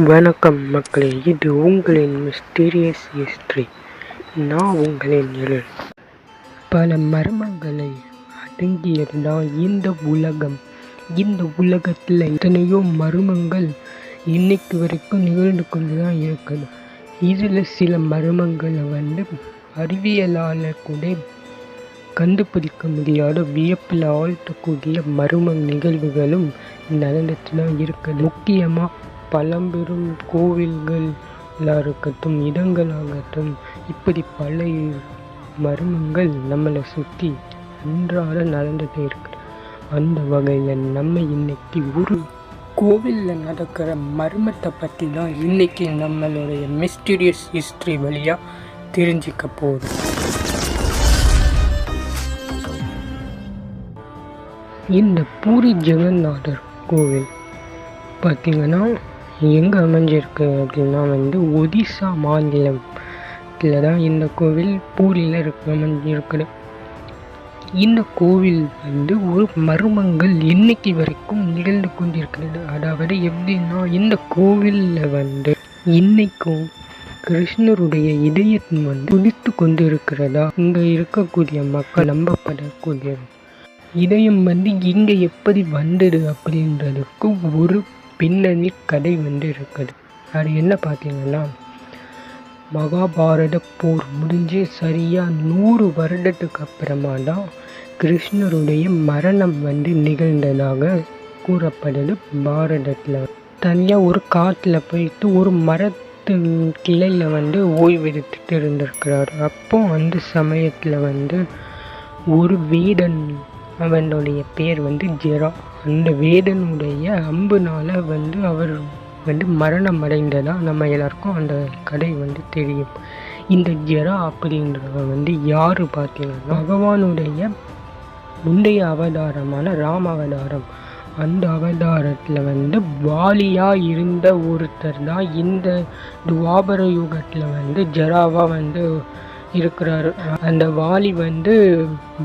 வணக்கம் மக்களே இது உங்களின் மிஸ்டீரியஸ் ஹிஸ்ட்ரி நான் உங்களின் நிழல் பல மர்மங்களை அடங்கியிருந்தால் இந்த உலகம் இந்த உலகத்தில் எத்தனையோ மர்மங்கள் இன்னைக்கு வரைக்கும் நிகழ்ந்து கொண்டு தான் இருக்குது. இதில் சில மர்மங்களை வந்து அறிவியலால் கூட கண்டுபிடிக்க முடியாத வியப்பில் ஆழ்த்தக்கூடிய மர்ம நிகழ்வுகளும் நடந்துட்டு தான் இருக்குது. முக்கியமாக பழம்பெரும் கோவில்களாக இருக்கட்டும் இடங்களாகட்டும் இப்படி பல மர்மங்கள் நம்மளை சுற்றி அன்றாட நடந்துகிட்டே இருக்குது அந்த வகையில் நம்ம இன்னைக்கு ஒரு கோவிலில் நடக்கிற மர்மத்தை பற்றி தான் இன்னைக்கு நம்மளுடைய மிஸ்டீரியஸ் ஹிஸ்ட்ரி வழியாக தெரிஞ்சிக்க போகுது. இந்த பூரி ஜெகநாதர் கோவில் பார்த்திங்கன்னா எங்கே அமைஞ்சிருக்கு அப்படின்னா வந்து ஒடிசா மாநிலத்தில் தான் இந்த கோவில் பூரியில் இருக்கு அமைஞ்சிருக்குது. இந்த கோவில் வந்து ஒரு மர்மங்கள் இன்னைக்கு வரைக்கும் நிகழ்ந்து கொண்டிருக்கிறது. அதாவது எப்படின்னா இந்த கோவிலில் வந்து இன்னைக்கும் கிருஷ்ணருடைய இதயம் வந்து துடித்து கொண்டு இருக்கிறதா இங்கே இருக்கக்கூடிய மக்கள் நம்பப்படக்கூடிய இதயம் வந்து இங்கே எப்படி வந்தது அப்படின்றதுக்கு ஒரு பின்னணி கதை வந்து இருக்குது. அது என்ன பார்த்தீங்கன்னா மகாபாரத போர் முடிஞ்சு சரியாக நூறு வருடத்துக்கு அப்புறமா தான் கிருஷ்ணருடைய மரணம் வந்து நிகழ்ந்ததாக கூறப்படுது பாரதத்தில். தனியாக ஒரு காட்டில் போயிட்டு ஒரு மரத்து கிளையில் வந்து ஓய்வெடுத்துட்டு இருந்திருக்கிறார். அப்போ அந்த சமயத்தில் வந்து ஒரு வீடன் அவனுடைய பேர் வந்து ஜெரா. அந்த வேதனுடைய அம்புனால் வந்து அவர் வந்து மரணம் அடைந்ததாக நம்ம எல்லாருக்கும் அந்த கதை வந்து தெரியும். இந்த ஜெரா அப்படின்றவன் வந்து யார் பார்த்தீங்கன்னா பகவானுடைய முந்தைய அவதாரமான ராம அவதாரம். அந்த அவதாரத்தில் வந்து வாலியாக இருந்த ஒருத்தர் தான் இந்த துவாபர யுகத்தில் வந்து ஜெராவாக வந்து இருக்கிறாரு. அந்த வாலி வந்து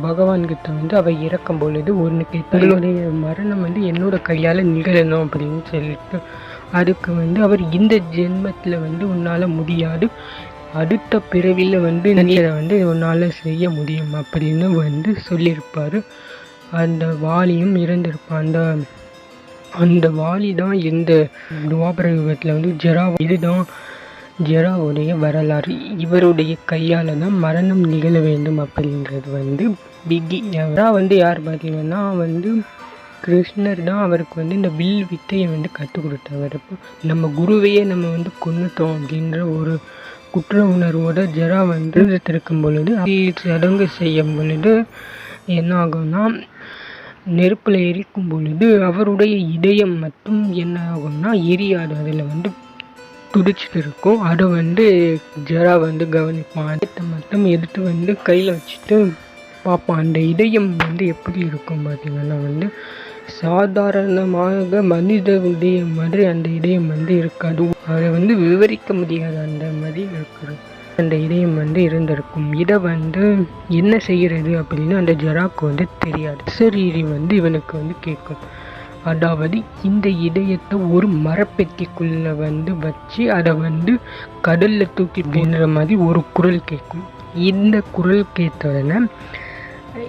பகவான்கிட்ட வந்து அவ இறக்கும் பொழுது ஒன்று தன்னுடைய மரணம் வந்து என்னோட கையால் நிகழணும் அப்படின்னு சொல்லிட்டு அதுக்கு வந்து அவர் இந்த ஜென்மத்தில் வந்து உன்னால் முடியாது. அடுத்த பிறவியில் வந்து நீரை வந்து உன்னால் செய்ய முடியும் அப்படின்னு வந்து சொல்லியிருப்பார். அந்த வாலியும் இறந்திருப்பான் அந்த அந்த வாலி தான் இந்த துவாபர யுகத்தில் வந்து ஜெரா இதுதான் ஜெராவுடைய வரலாறு. இவருடைய கையால் தான் மரணம் நிகழ வேண்டும் அப்படின்றது வந்து பிகி ஜெரா வந்து யார் பார்த்தீங்கன்னா வந்து கிருஷ்ணர் தான் அவருக்கு வந்து இந்த வில் வித்தையை வந்து கற்றுக் கொடுத்தவர். நம்ம குருவையே நம்ம வந்து கொண்டுட்டோம் அப்படின்ற ஒரு குற்ற உணர்வோட ஜெரா வந்து இருக்கும் பொழுது சடங்கு செய்யும் பொழுது என்ன ஆகும்னா நெருப்பில் எரிக்கும் பொழுது அவருடைய இதயம் மட்டும் என்ன ஆகும்னா எரியாது. அதில் வந்து துடிச்சிட்டு இருக்கும் அதை வந்து ஜெரா வந்து கவனிப்பான். அதை மட்டும் எடுத்து வந்து கையில் வச்சுட்டு பார்ப்பான். அந்த இதயம் வந்து எப்படி இருக்கும் பார்த்தீங்கன்னா வந்து சாதாரணமாக மனித இதயம் மாதிரி அந்த இதயம் வந்து இருக்காது. அதை வந்து விவரிக்க முடியாது அந்த மாதிரி இருக்கிறது. அந்த இதயம் வந்து இருந்திருக்கும். இதை வந்து என்ன செய்கிறது அப்படின்னு அந்த ஜெராக்கு வந்து தெரியாது. சரி வந்து இவனுக்கு வந்து கேட்கும். அதாவது இந்த இதயத்தை ஒரு மரப்பெட்டிக்குள்ளே வந்து வச்சு அதை வந்து கடலில் தூக்கி போன்ற மாதிரி ஒரு குரல் கேட்கும். இந்த குரல் கேட்டவுடனே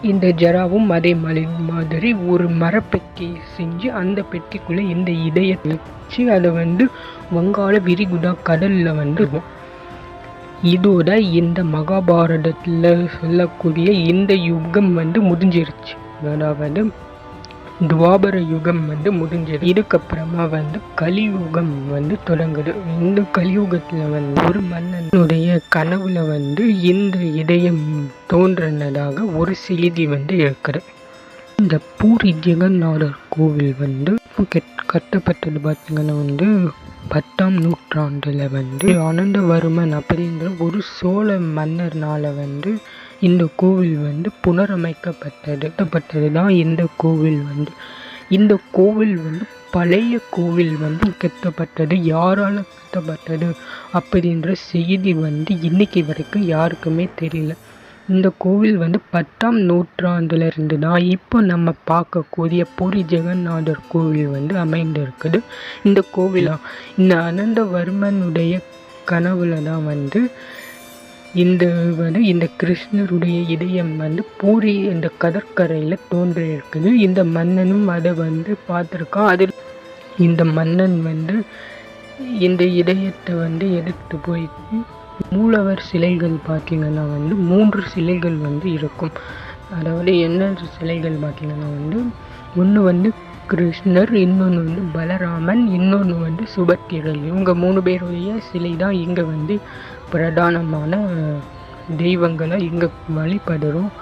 இந்த ஜராவும் அதே மாதிரி மாதிரி ஒரு மரப்பெட்டி செஞ்சு அந்த பெட்டிக்குள்ளே இந்த இதயத்தை வச்சு அதை வந்து வங்காள விரிகுடா கடலில் வந்து இதோட இந்த மகாபாரதத்தில் சொல்லக்கூடிய இந்த யுகம் வந்து முடிஞ்சிருச்சு அதாவது துவாபர யுகம் வந்து முடிஞ்சது. இதுக்கப்புறமா வந்து கலியுகம் வந்து தொடங்குது. இந்த கலியுகத்தில் வந்து ஒரு மன்னனுடைய கனவுல வந்து இந்த இதயம் தோன்றினதாக ஒரு செய்தி வந்து இருக்குது. இந்த பூரி ஜெகநாதர் கோவில் வந்து கட்டப்பட்டது பார்த்திங்கன்னா வந்து பத்தாம் நூற்றாண்டில் வந்து அனந்தவர்மன் அப்படின்ற ஒரு சோழ மன்னர்னால் வந்து இந்த கோவில் வந்து புனரமைக்கப்பட்டது கட்டப்பட்டது தான் இந்த கோவில் வந்து. இந்த கோவில் வந்து பழைய கோவில் வந்து கட்டப்பட்டது. யாரால் கட்டப்பட்டது அப்படின்ற செய்தி வந்து இன்னைக்கு வரைக்கும் யாருக்குமே தெரியல. இந்த கோவில் வந்து பத்தாம் நூற்றாண்டுலேருந்து தான் இப்போ நம்ம பார்க்கக்கூடிய பூரி ஜெகநாதர் கோவில் வந்து அமைந்திருக்குது. இந்த கோவிலா? இந்த அனந்தவர்மனுடைய கனவுல தான் வந்து இந்த வந்து இந்த கிருஷ்ணருடைய இதயம் வந்து பூரி இந்த கடற்கரையில் தோன்றியிருக்குது. இந்த மன்னனும் அதை வந்து பார்த்துருக்கான் அதில் இந்த மன்னன் வந்து இந்த இதயத்தை வந்து எடுத்து போயிட்டு மூலவர் சிலைகள் பார்த்திங்கன்னா வந்து மூன்று சிலைகள் வந்து இருக்கும். அதாவது என்ன சிலைகள் பார்த்திங்கன்னா வந்து ஒன்று வந்து கிருஷ்ணர் இன்னொன்று வந்து பலராமன் இன்னொன்று வந்து சுபத்திரை இவங்க மூணு பேருடைய சிலை தான் இங்கே வந்து பிரதானமான தெய்வங்களை இங்கே வழிபடுறோம்.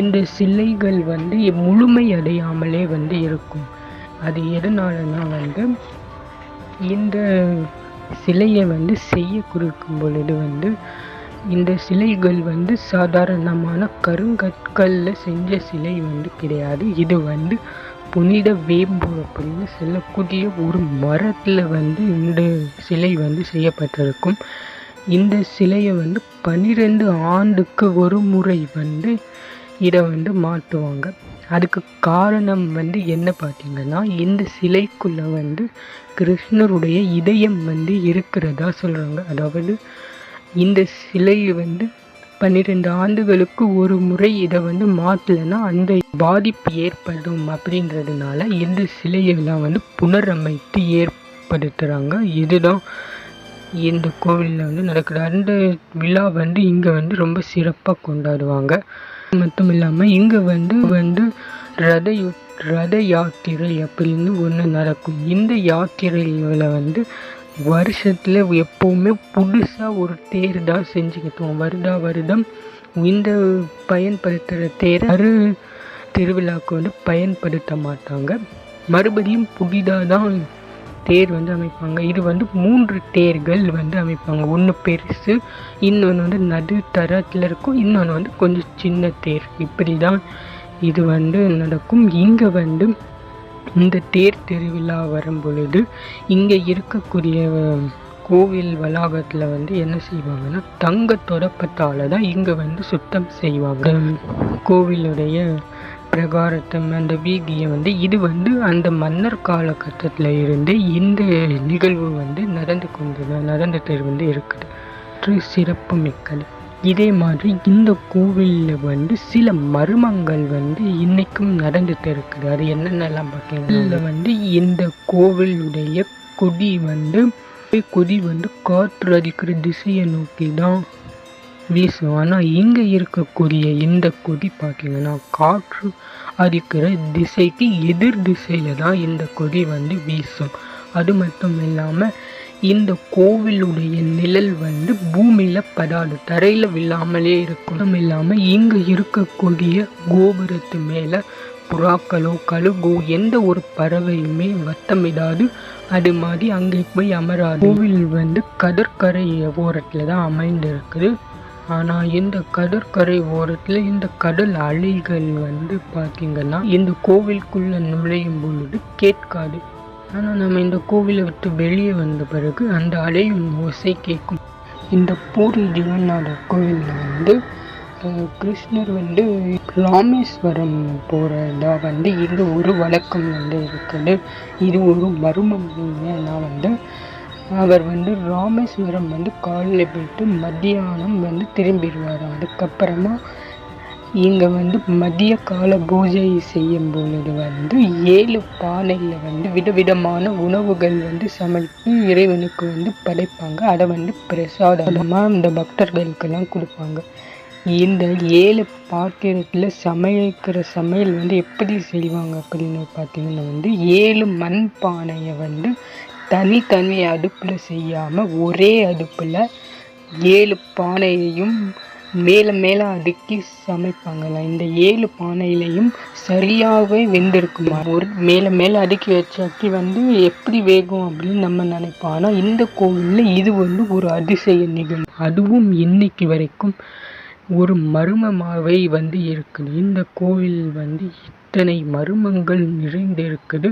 இந்த சிலைகள் வந்து முழுமை அடையாமலே வந்து இருக்கும். அது எதனாலனா வந்து இந்த சிலையை வந்து செய்ய கொடுக்கும் பொழுது வந்து இந்த சிலைகள் வந்து சாதாரணமான கருங்கற்களில் செஞ்ச சிலை வந்து கிடையாது. இது வந்து புனித வேம்பு அப்படின்னு சொல்லக்கூடிய ஒரு மரத்தில் வந்து இந்த சிலை வந்து செய்யப்பட்டிருக்கும். இந்த சிலையை வந்து பன்னிரெண்டு ஆண்டுக்கு ஒரு முறை வந்து இதை வந்து மாற்றுவாங்க. அதுக்கு காரணம் வந்து என்ன பார்த்தீங்கன்னா இந்த சிலைக்குள்ளே வந்து கிருஷ்ணருடைய இதயம் வந்து இருக்கிறதா சொல்கிறாங்க அதாவது இந்த சிலை வந்து பன்னிரெண்டு ஆண்டுகளுக்கு ஒரு முறை இதை வந்து மாற்றலைன்னா அந்த பாதிப்பு ஏற்படும் அப்படின்றதுனால இந்த சிலையெல்லாம் வந்து புனரமைத்து ஏற்படுத்துகிறாங்க இதுதான் இந்த கோவிலில் வந்து நடக்கிற அந்த விழா வந்து இங்கே வந்து ரொம்ப சிறப்பாக கொண்டாடுவாங்க. மட்டும் இல்லாமல் இங்கே வந்து வந்து ரத யு- ரத யாத்திரை அப்படின்னு ஒன்று நடக்கும். இந்த யாத்திரையில் வந்து வருஷத்தில் எப்போவுமே புதுசாக ஒரு தேர் தான் செஞ்சுக்கிட்டோம் வருடா வருடம் இந்த பயன்படுத்துகிற தேர் அரு திருவிழாவுக்கு வந்து பயன்படுத்த மாட்டாங்க. மறுபடியும் புதிதாக தான் தேர் வந்து அமைப்பாங்க. இது வந்து மூன்று தேர்கள் வந்து அமைப்பாங்க. ஒன்று பெருசு இன்னொன்று வந்து நடுத்தரத்தில் இருக்கும். இன்னொன்று வந்து கொஞ்சம் சின்ன தேர். இப்படி தான் இது வந்து நடக்கும். இங்கே வந்து இந்த தேர் திருவிழா வரும் பொழுது இங்கே இருக்கக்கூடிய கோவில் வளாகத்தில் வந்து என்ன செய்வாங்கன்னா தங்க தொடப்பத்தால் தான் இங்கே வந்து சுத்தம் செய்வாங்க. கோவிலுடைய பிரகாரத்தை அந்த வீதியை வந்து இது வந்து அந்த மன்னர் காலகட்டத்தில் இருந்து இந்த நிகழ்வு வந்து நடந்து கொண்டு நடந்துட்டு வந்து இருக்குது. சிறப்பு மிக்கது. இதே மாதிரி இந்த கோவிலில் வந்து சில மர்மங்கள் வந்து இன்னைக்கும் நடந்துட்டு இருக்குது. அது என்னென்னலாம் பார்த்தீங்கன்னா இதில் வந்து இந்த கோவிலுடைய கொடி வந்து கொடி வந்து காற்று அடிக்கிற திசையை நோக்கி தான் வீசும் ஆனால் இங்கே இருக்கக்கூடிய இந்த கொடி பார்த்தீங்கன்னா காற்று அடிக்கிற திசைக்கு எதிர் திசையில் தான் இந்த கொடி வந்து வீசும். அது மட்டும் இல்லாமல் இந்த கோவிலுடைய நிழல் வந்து பூமியில் படாது. தரையில் விழாமலே இருக்கணும் இல்லாமல் இங்கே இருக்கக்கூடிய கோபுரத்து மேலே புறாக்களோ கழுகோ எந்த ஒரு பறவையுமே வட்டமிடாது அது மாதிரி அங்கே போய் அமராது. கோவில் வந்து கடற்கரை ஓரத்தில் தான் அமைந்திருக்குது. ஆனால் இந்த கடற்கரை ஓரத்தில் இந்த கடல் அலைகள் வந்து பார்த்திங்கன்னா இந்த கோவிலுக்குள்ளே நுழையும் பொழுது கேட்காது. ஆனால் நம்ம இந்த கோவிலை விட்டு வெளியே வந்த பிறகு அந்த அலையும் ஓசை கேட்கும். இந்த பூரி ஜெகநாதர் கோவிலில் வந்து கிருஷ்ணர் வந்து ராமேஸ்வரம் போகிறதா வந்து இது ஒரு வழக்கம் வந்து இருக்குது. இது ஒரு மர்மம். நான் வந்து அவர் வந்து ராமேஸ்வரம் வந்து காலையில் போயிட்டு மத்தியானம் வந்து திரும்பிடுவார். அதுக்கப்புறமா இங்கே வந்து மதிய கால பூஜை செய்யும் பொழுது வந்து ஏழு பானையில் வந்து விதவிதமான உணவுகள் வந்து சமைத்து இறைவனுக்கு வந்து படைப்பாங்க. அதை வந்து பிரசாதமாக இந்த பக்தர்களுக்கெல்லாம் கொடுப்பாங்க. இந்த ஏழு பாத்திரத்தில் சமைக்கிற சமையல் வந்து எப்படி செய்வாங்க அப்படின்னு பார்த்தீங்கன்னா வந்து ஏழு மண் பானையை வந்து தனித்தனி அடுப்பில் செய்யாமல் ஒரே அடுப்பில் ஏழு பானையையும் மேலே மேலே அடுக்கி சமைப்பாங்கல்ல. இந்த ஏழு பானையிலையும் சரியாகவே வெந்திருக்குமா? ஒரு மேலே மேலே அடுக்கி வச்ச அக்கி வந்து எப்படி வேகும் அப்படின்னு நம்ம நினைப்போம். ஆனால் இந்த கோவிலில் இது வந்து ஒரு அதிசய நிகழ்வு. அதுவும் இன்னைக்கு வரைக்கும் ஒரு மர்மமாகவே வந்து இருக்குது. இந்த கோவில் வந்து இத்தனை மர்மங்கள் நிறைந்திருக்குது.